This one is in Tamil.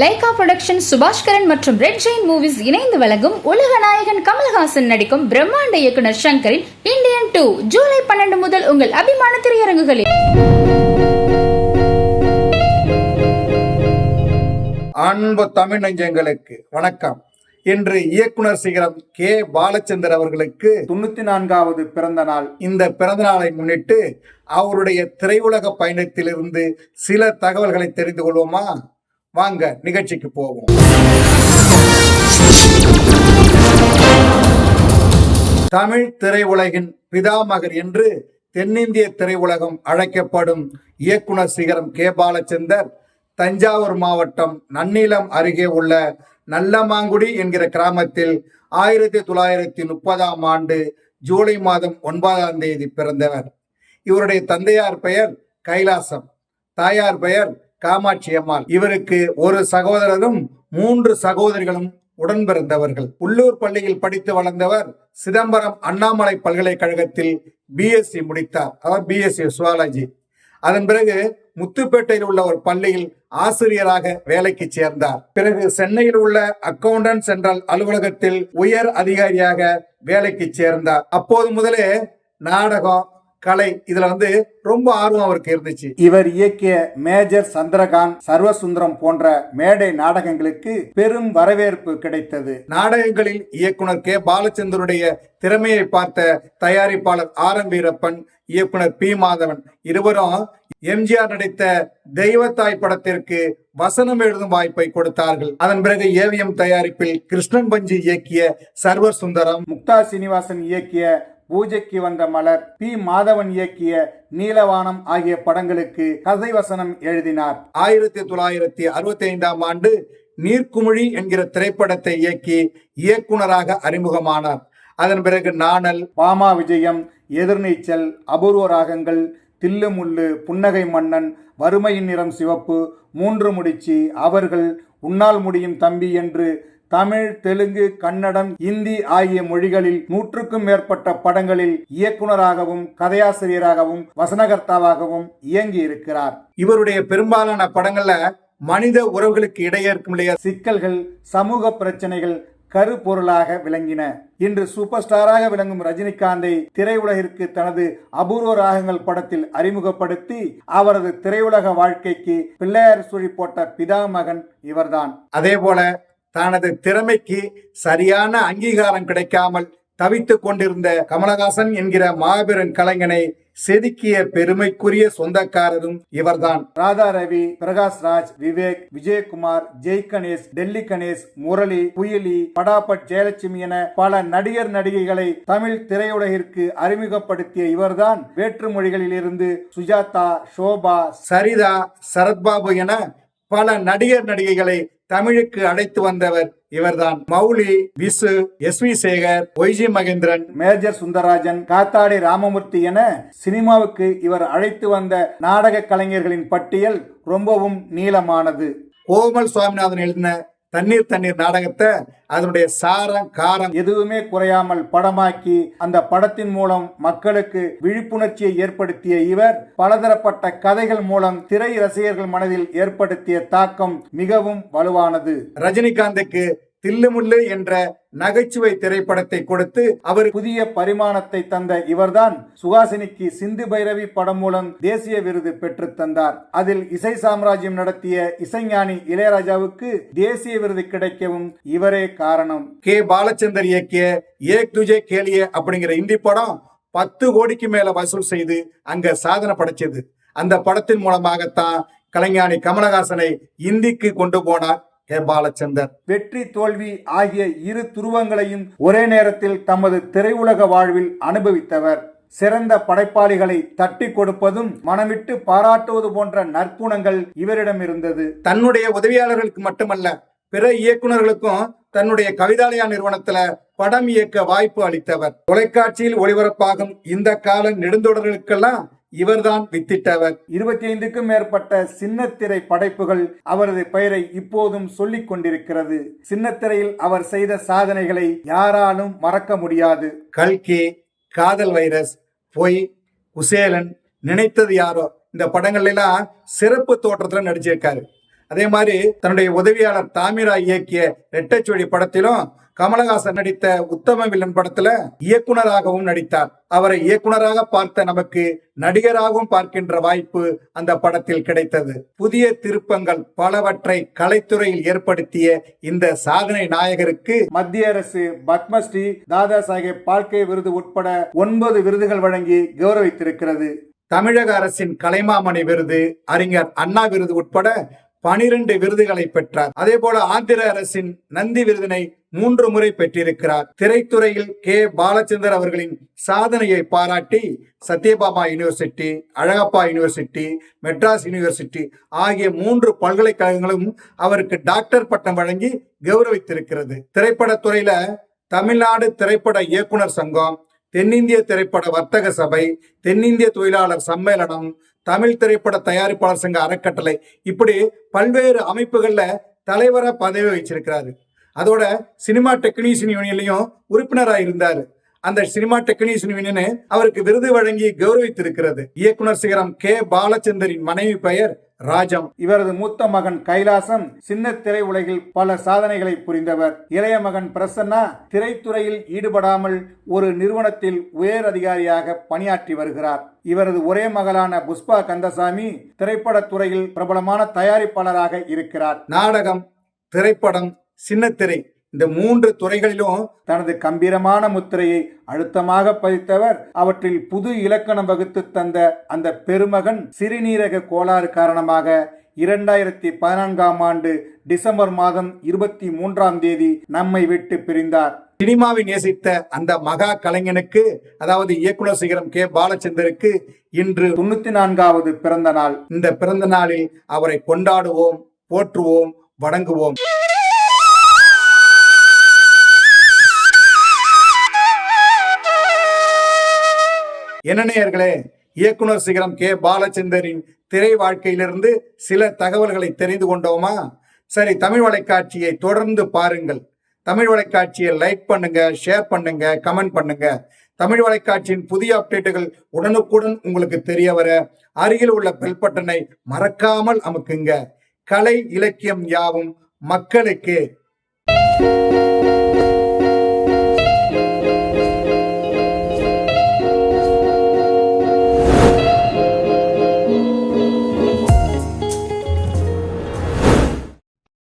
லைகா புரொடக்ஷன் சுபாஷ்கரன் மற்றும் ரெட் ஜெயின் மூவிஸ் இணைந்து வழங்கும் உலக நாயகன் கமல்ஹாசன் நடிக்கும் பிரம்மாண்ட இயக்குனர் சங்கரின் இந்தியன் டூ ஜூலை பன்னெண்டு முதல் உங்கள் அபிமான திரையரங்குகளில். அன்பு தமிழ் நெஞ்சங்களுக்கு வணக்கம். இன்று இயக்குனர் சிகரம் கே. பாலச்சந்தர் அவர்களுக்கு தொண்ணூத்தி நான்காவது பிறந்த நாள். இந்த பிறந்த நாளை முன்னிட்டு அவருடைய திரையுலக பயணத்திலிருந்து சில தகவல்களை தெரிந்து கொள்வோமா? வாங்க நிகழ்ச்சிக்கு போவோம். தமிழ் திரையுலகின் பிதாமகர் என்று தென்னிந்திய திரையுலகம் அழைக்கப்படும் இயக்குனர் சிகரம் கே. பாலச்சந்தர் தஞ்சாவூர் மாவட்டம் நன்னிலம் அருகே உள்ள நல்லமாங்குடி என்கிற கிராமத்தில் ஆயிரத்தி தொள்ளாயிரத்தி முப்பதாம் ஆண்டு ஜூலை மாதம் ஒன்பதாம் தேதி பிறந்தவர். இவருடைய தந்தையார் பெயர் கைலாசம் தாயார் பெயர் காமாட்சி அம்மாள். இவருக்கு ஒரு சகோதரரும் மூன்று சகோதரிகளும் உடன் பிறந்தவர்கள் உள்ளூர் பள்ளியில் படித்து வளர்ந்தவர் சிதம்பரம் அண்ணாமலை பல்கலைக்கழகத்தில் பிஎஸ்சி முடித்தார். அதாவது பிஎஸ்சி சுவாலஜி அதன் பிறகு முத்துப்பேட்டையில் உள்ள ஒரு பள்ளியில் ஆசிரியராக வேலைக்கு சேர்ந்தார். பிறகு சென்னையில் உள்ள அக்கவுண்டன்ட் சென்ட்ரல் அலுவலகத்தில் உயர் அதிகாரியாக வேலைக்கு சேர்ந்தார். அப்போது முதலே நாடகம் கலை இதுல வந்து ரொம்ப ஆர்வம் அவருக்கு இருந்துச்சு. இவர் இயக்கிய மேஜர் சந்திரகாந்த் சர்வசுந்தரம் போன்ற மேடை நாடகங்களுக்கு பெரும் வரவேற்பு கிடைத்தது. நாடகங்களில் இயக்குனர் கே. பாலச்சந்தருடைய திறமையை பார்த்த தயாரிப்பாளர் ஆர். எம். வீரப்பன் இயக்குனர் பி. மாதவன் இருவரும் எம்ஜிஆர் நடித்த தெய்வத்தாய் படத்திற்கு வசனம் எழுதும் வாய்ப்பை கொடுத்தார்கள். அதன் பிறகு ஏவிஎம் தயாரிப்பில் கிருஷ்ணன் பஞ்சி இயக்கிய சர்வர் சுந்தரம் முக்தா சீனிவாசன் இயக்கிய பூஜைக்கு வந்த மலர் பி. மாதவன் இயக்கிய நீலவானம் ஆகிய படங்களுக்கு கதை வசனம் எழுதினார். ஆயிரத்தி தொள்ளாயிரத்தி அறுபத்தி ஐந்தாம் ஆண்டு நீர்க்குமிழி என்கிற திரைப்படத்தை இயக்கி இயக்குனராக அறிமுகமானார். அதன் பிறகு நாணல் பாமா விஜயம் எதிர்நீச்சல் அபூர்வ ராகங்கள் தில்லுமுள்ளு புன்னகை மன்னன் வறுமையின் நிறம் சிவப்பு மூன்று முடிச்சு அவர்கள் உன்னால் முடியும் தம்பி என்று தமிழ் தெலுங்கு கன்னடம் இந்தி ஆகிய மொழிகளில் நூற்றுக்கும் மேற்பட்ட படங்களில் இயக்குனராகவும் கதையாசிரியராகவும் வசனகர்த்தாவாகவும் இயங்கி இருக்கிறார் இவருடைய பெரும்பாலான படங்கள்ல மனித உறவுகளுக்கு இடையே இருக்கும் இல்லையா சிக்கல்கள் சமூக பிரச்சனைகள் கருப்பொருளாக விளங்கின. இன்று சூப்பர் ஸ்டாராக விளங்கும் ரஜினிகாந்தை திரையுலகிற்கு தனது அபூர்வ ராகங்கள் படத்தில் அறிமுகப்படுத்தி அவரது திரையுலக வாழ்க்கைக்கு பிள்ளையார் சுழி போட்ட பிதா மகன் இவர்தான். அதே போல தனது திறமைக்கு சரியான அங்கீகாரம் கிடைக்காமல் தவித்து கொண்டிருந்த கமலஹாசன் என்கிற மாபெரும் கலைஞனை செதுக்கிய பெருமைக்குரிய சொந்தக்காரரும் இவர்தான். ராதா ரவி பிரகாஷ் ராஜ் விவேக் விஜயகுமார் ஜெய் கணேஷ் டெல்லி கணேஷ் முரளி புயலி படாபட் ஜெயலட்சுமி என பல நடிகர் நடிகைகளை தமிழ் திரையுலகிற்கு அறிமுகப்படுத்திய இவர்தான் வேற்று மொழிகளில் இருந்து சுஜாதா சோபா சரிதா சரத்பாபு என பல நடிகர் நடிகைகளை தமிழுக்கு அழைத்து வந்தவர் இவர்தான் Mouli Visu S V Sekhar Y G Mahendran. Major Sundararajan Kathadi Ramamurthy என சினிமாவுக்கு இவர் அழைத்து வந்த நாடக கலைஞர்களின் பட்டியல் ரொம்பவும் நீளமானது. கோமல் சுவாமிநாதன் எழுதின தண்ணீர் தண்ணீர் நாடகத்தை அதனுடைய சாரம் காரம் எதுவுமே குறையாமல் படமாக்கி அந்த படத்தின் மூலம் மக்களுக்கு விழிப்புணர்ச்சியை ஏற்படுத்திய இவர் பலதரப்பட்ட கதைகள் மூலம் திரை ரசிகர்கள் மனதில் ஏற்படுத்திய தாக்கம் மிகவும் வலுவானது. ரஜினிகாந்துக்கு தில்லுமுல்லு என்ற நகைச்சுவை திரைப்படத்தை கொடுத்து அவர் புதிய பரிமாணத்தை தந்த இவர்தான் சுகாசினிக்கு சிந்து பைரவி படம் மூலம் தேசிய விருது பெற்று தந்தார். அதில் இசை சாம்ராஜ்யம் நடத்திய இசைஞானி இளையராஜாவுக்கு தேசிய விருது கிடைக்கவும் இவரே காரணம். கே. பாலச்சந்தர் இயக்கிய ஏக் துஜே கேலிய அப்படிங்கிற இந்தி படம் பத்து கோடிக்கு மேல வசூல் செய்து அங்க சாதனை படைச்சது. அந்த படத்தின் மூலமாகத்தான் கலைஞானி கமலஹாசனை இந்திக்கு கொண்டு போனார். கே பாலச்சந்தர். வெற்றி தோல்வி ஆகிய இரு துருவங்களையும் ஒரே நேரத்தில் தமது திரையுலக வாழ்வில் அனுபவித்தவர். சிறந்த படைப்பாளிகளை தட்டி கொடுப்பதும் மனமிட்டு பாராட்டுவது போன்ற நற்குணங்கள் இவரிடம் இருந்தது. தன்னுடைய உதவியாளர்களுக்கு மட்டுமல்ல பிற இயக்குநர்களுக்கும் தன்னுடைய கவிதாலயா நிறுவனத்துல படம் இயக்க வாய்ப்பு அளித்தவர். தொலைக்காட்சியில் ஒளிபரப்பாகும் இந்த கால நெடுந்தொடர்களுக்கெல்லாம் இவர்தான் வித்திட்டவர். இருபத்தி ஐந்துக்கும் மேற்பட்ட சின்னத்திரை படைப்புகள் அவரது பெயரை இப்போதும் சொல்லிக் கொண்டிருக்கிறது. சின்னத்திரையில் அவர் செய்த சாதனைகளை யாராலும் மறக்க முடியாது. கல்கி காதல் வைரஸ் பொய் குசேலன் நினைத்தது யாரோ? இந்த படங்கள்ல எல்லாம் சிறப்பு தோற்றத்துல நடிச்சிருக்காரு. அதே மாதிரி தன்னுடைய உதவியாளர் தாமிரா இயக்கிய ரெட்டச்சொடி படத்திலும் கமலஹாசன் நடித்த உத்தம வில்லன் படத்துல இயக்குனராகவும் நடித்தார். அவரை இயக்குனராக பார்த்த நமக்கு நடிகராகவும் பார்க்கின்ற வாய்ப்பு அந்த படத்தில் கிடைத்தது. புதிய திருப்பங்கள் பலவற்றை கலைத்துறையில் ஏற்படுத்திய இந்த சாதனை நாயகருக்கு மத்திய அரசு பத்மஸ்ரீ தாதா சாஹேப் பால்கே விருது உட்பட ஒன்பது விருதுகள் வழங்கி கௌரவித்திருக்கிறது. தமிழக அரசின் கலைமாமணி விருது அறிஞர் அண்ணா விருது உட்பட பனிரெண்டு விருதுகளை பெற்றார். அதே போல ஆந்திர அரசின் நந்தி விருதினை மூன்று முறை பெற்றிருக்கிறார். திரைத்துறையில் கே. பாலச்சந்தர் அவர்களின் சாதனையை பாராட்டி Sathyabama university Alagappa university Madras university ஆகிய மூன்று பல்கலைக்கழகங்களும் அவருக்கு டாக்டர் பட்டம் வழங்கி கௌரவித்திருக்கிறது. திரைப்படத்துறையில தமிழ்நாடு திரைப்பட இயக்குனர் சங்கம் தென்னிந்திய திரைப்பட வர்த்தக சபை தென்னிந்திய தொழிலாளர் சம்மேளனம் தமிழ் திரைப்பட தயாரிப்பாளர் சங்க அறக்கட்டளை இப்படி பல்வேறு அமைப்புகள்ல தலைவரா பதவி வச்சிருக்கிறாரு அதோட சினிமா டெக்னீஷியன் யூனியன்லயும் உறுப்பினராக இருந்தாரு. அந்த சினிமா டெக்னீஷியன் யூனியன் அவருக்கு விருது வழங்கி கௌரவித்திருக்கிறது. இயக்குனர் சிகரம் கே. பாலச்சந்தரின் மனைவி பெயர் ராஜம் இவரது மூத்த மகன் கைலாசம் சின்ன திரை உலகில் பல சாதனைகளை புரிந்தவர். இளைய மகன் பிரசன்னா திரைத்துறையில் ஈடுபடாமல் ஒரு நிறுவனத்தில் உயர் அதிகாரியாக பணியாற்றி வருகிறார். இவரது ஒரே மகளான புஷ்பா கந்தசாமி திரைப்பட துறையில் பிரபலமான தயாரிப்பாளராக இருக்கிறார். நாடகம் திரைப்படம் சின்னத்திரை இந்த மூன்று துறைகளிலும் தனது கம்பீரமான முத்திரையை அழுத்தமாக பதித்தவர் அவற்றில் புது இலக்கணம் வகுத்து தந்த அந்த பெருமகன் சிறுநீரக கோளாறு காரணமாக இரண்டாயிரத்தி பதினான்காம் ஆண்டு டிசம்பர் மாதம் இருபத்தி மூன்றாம் தேதி நம்மை விட்டு பிரிந்தார். சினிமாவை நேசித்த அந்த மகா கலைஞனுக்கு அதாவது இயக்குனர் சிகரம் கே. பாலச்சந்தருக்கு இன்று தொண்ணூத்தி நான்காவது பிறந்த நாள். இந்த பிறந்த நாளில் அவரை கொண்டாடுவோம் போற்றுவோம் வணங்குவோம். என்ன நேயர்களே இயக்குனர் சிகரம் கே. பாலச்சந்தரின் திரை வாழ்க்கையிலிருந்து சில தகவல்களை தெரிந்து கொண்டோமா? சரி தமிழ் வலைக்காட்சியை தொடர்ந்து பாருங்கள். தமிழ் வலைக்காட்சியை லைக் பண்ணுங்க ஷேர் பண்ணுங்க கமெண்ட் பண்ணுங்க. தமிழ் வலைக்காட்சியின் புதிய அப்டேட்டுகள் உடனுக்குடன் உங்களுக்கு தெரிய வர அருகில் உள்ள பெல் பட்டனை மறக்காமல் அமுக்குங்க. கலை இலக்கியம் யாவும் மக்களுக்கு.